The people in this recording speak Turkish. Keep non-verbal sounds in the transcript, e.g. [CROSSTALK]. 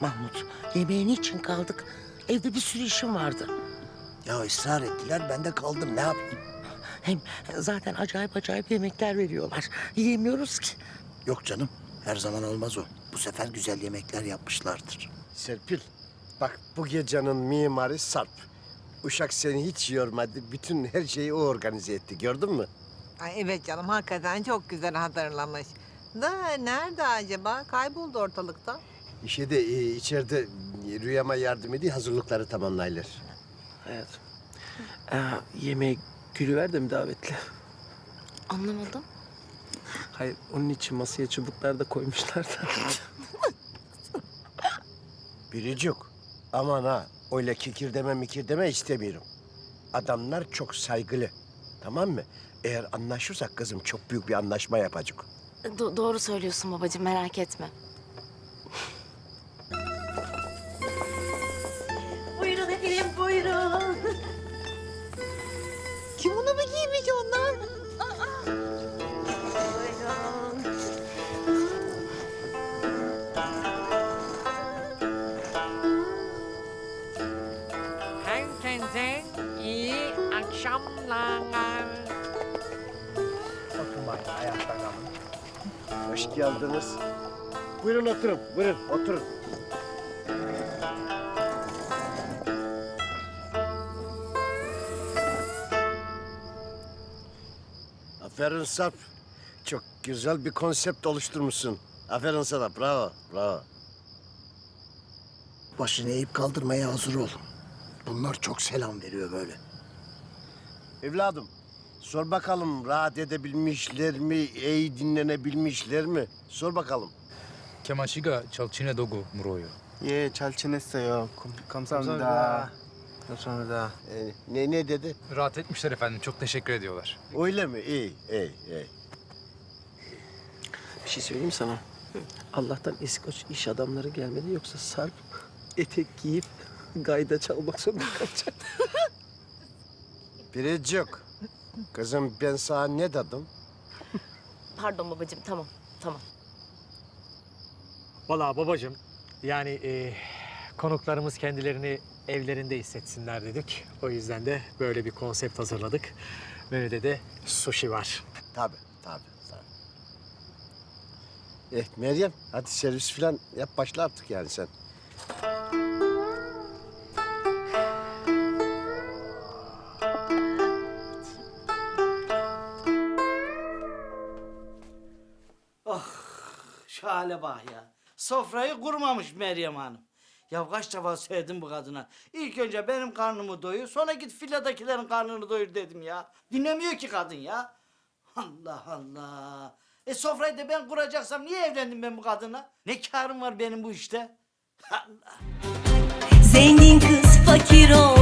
Mahmut yemeğe niçin kaldık? Evde bir sürü işim vardı. Ya ısrar ettiler ben de kaldım ne yapayım? Hem zaten acayip acayip yemekler veriyorlar. Yiyemiyoruz ki. Yok canım her zaman olmaz o. Bu sefer güzel yemekler yapmışlardır. Serpil, bak bu gecenin mimarı Sarp. Uşak seni hiç yormadı. Bütün her şeyi o organize etti. Gördün mü? Ay evet canım hakikaten çok güzel hatırlamış. Da nerede acaba? Kayboldu ortalıkta. İşe de e, içeride e, rüyama yardım ediyor. Hazırlıkları tamamlaylar. Hayatım. Ee, yemeğe Gülüver de mi davetli? Anlamadım. Hayır, onun için masaya çubuklar da koymuşlar da. [LAUGHS] Biricik, aman ha. Öyle kikirdeme mikirdeme istemiyorum. Adamlar çok saygılı. Tamam mı? Eğer anlaşırsak kızım çok büyük bir anlaşma yapacak. Do- doğru söylüyorsun babacığım merak etme. Herkese iyi akşamlar. Hoş geldiniz. Buyurun oturun, buyurun oturun. Aferin Sarp. Çok güzel bir konsept oluşturmuşsun. Aferin sana, bravo, bravo. Başını eğip kaldırmaya hazır ol. Bunlar çok selam veriyor böyle. Evladım, sor bakalım rahat edebilmişler mi, iyi dinlenebilmişler mi? Sor bakalım. 케마 씨가 저 지내도고 물어요. 예, 잘 지냈어요. 감- 감사합니다. 감사합니다. Ee, ne ne dedi? Rahat etmişler efendim. Çok teşekkür ediyorlar. Öyle mi? İyi, iyi, iyi. Bir şey söyleyeyim sana. Allah'tan İskoç iş adamları gelmedi yoksa Sarp etek giyip gayda çalmak zorunda kalacak. Biricik, kızım ben sana ne dedim? Pardon babacığım tamam tamam. Vallahi babacığım yani e, konuklarımız kendilerini evlerinde hissetsinler dedik. O yüzden de böyle bir konsept hazırladık. Menüde de sushi var. Tabii, tabii, tabii. Eh Meryem, hadi servis falan yap başla artık yani sen. Şu hale bak ya. Sofrayı kurmamış Meryem Hanım. Ya kaç defa söyledim bu kadına. İlk önce benim karnımı doyur, sonra git villadakilerin karnını doyur dedim ya. Dinlemiyor ki kadın ya. Allah Allah. E sofrayı da ben kuracaksam niye evlendim ben bu kadına? Ne karım var benim bu işte? [LAUGHS] Allah. Zengin kız fakir olan